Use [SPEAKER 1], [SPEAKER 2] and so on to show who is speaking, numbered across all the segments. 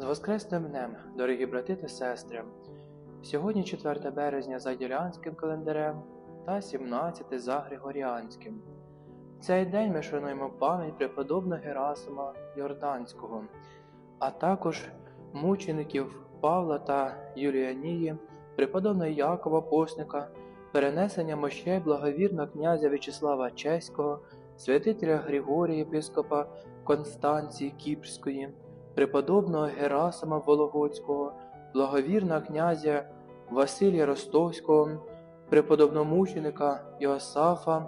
[SPEAKER 1] З Воскресним днем, дорогі брати та сестри! Сьогодні 4 березня за юліанським календарем та 17 за Григоріанським. В цей день ми шануємо пам'ять преподобного Герасима Йорданського, а також мучеників Павла та Юліанії, преподобного Якова Постника, перенесення мощей благовірного князя В'ячеслава Чеського, святителя Григорія єпископа Констанції Кіпрської, преподобного Герасима Вологодського, благовірного князя Василія Ростовського, преподобного мученика Йосафа,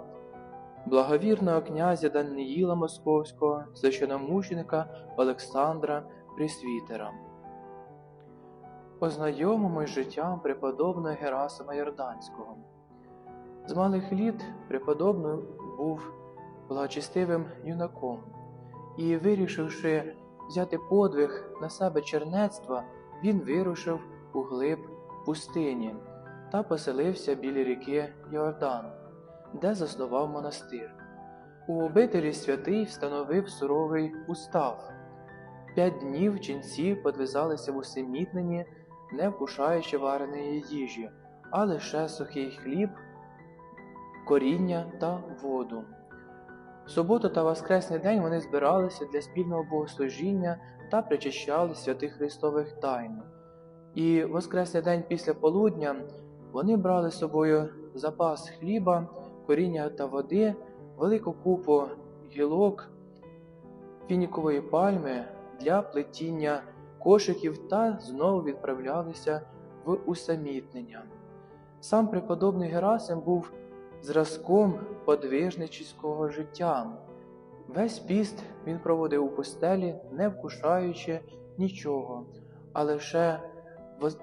[SPEAKER 1] благовірного князя Даниїла Московського, священомученика Олександра Присвітера. Ознайомимось з життям преподобного Герасима Йорданського. З малих літ преподобний був благочестивим юнаком і, вирішивши взяти подвиг на себе чернецтва, він вирушив у глиб пустині та поселився біля ріки Йордан, де заснував монастир. У обителі святий встановив суровий устав. П'ять днів ченці подвизалися в усемітненні, не вкушаючи вареної їжі, а лише сухий хліб, коріння та воду. Суботу та воскресний день вони збиралися для спільного богослужіння та причащали святих Христових тайн. І воскресний день після полудня вони брали з собою запас хліба, коріння та води, велику купу гілок, фінікової пальми для плетіння кошиків та знову відправлялися в усамітнення. Сам преподобний Герасим був зразком подвижничського життя. Весь піст він проводив у пустелі, не вкушаючи нічого, а лише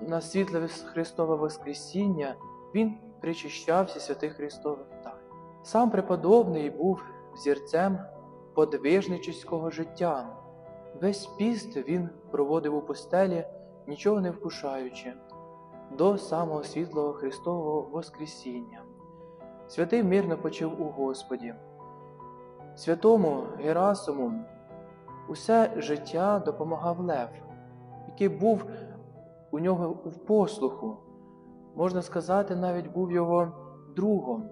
[SPEAKER 1] на світле Христове Воскресіння він причащався святих Христових тайн. Сам преподобний був взірцем подвижничського життя. Весь піст він проводив у пустелі, нічого не вкушаючи, до самого світлого Христового Воскресіння. Святий мирно почив у Господі. Святому Герасиму усе життя допомагав Лев, який був у нього в послуху, можна сказати, навіть був його другом.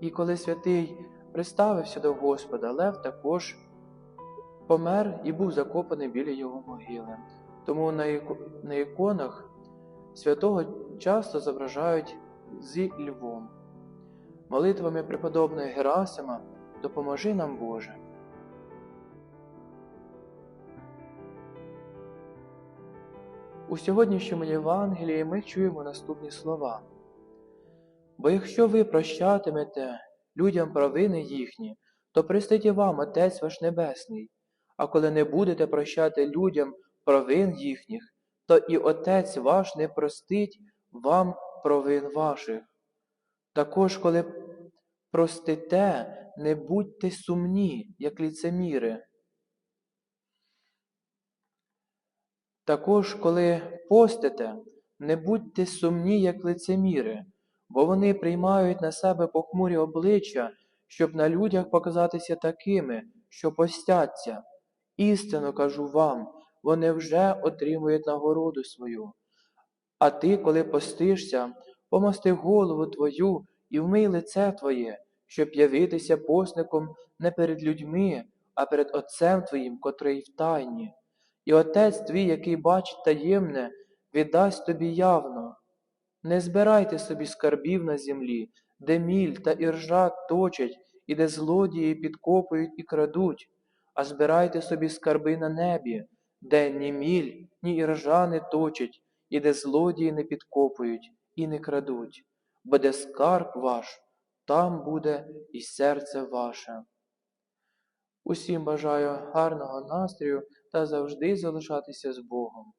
[SPEAKER 1] І коли святий приставився до Господа, Лев також помер і був закопаний біля його могили. Тому на іконах святого часто зображають зі львом. Молитвами преподобного Герасима допоможи нам Боже. У сьогоднішньому Євангелії ми чуємо наступні слова. Бо якщо ви прощатимете людям провини їхні, то простить і вам Отець ваш Небесний, а коли не будете прощати людям провин їхніх, то і Отець ваш не простить вам провин ваших. Також, коли простите, не будьте сумні, як ліцеміри. Також, коли постите, не будьте сумні, як лицеміри, бо вони приймають на себе похмурі обличчя, щоб на людях показатися такими, що постяться. Істинно кажу вам, вони вже отримують нагороду свою. А ти, коли постишся, помости голову твою і вмий лице твоє, щоб явитися посником не перед людьми, а перед Отцем Твоїм, котрий в тайні. І Отець твій, який бачить таємне, віддасть тобі явно. Не збирайте собі скарбів на землі, де міль та іржа точать, і де злодії підкопують і крадуть, а збирайте собі скарби на небі, де ні міль, ні іржа не точать, і де злодії не підкопують і не крадуть, бо де скарб ваш, там буде і серце ваше. Усім бажаю гарного настрою та завжди залишатися з Богом.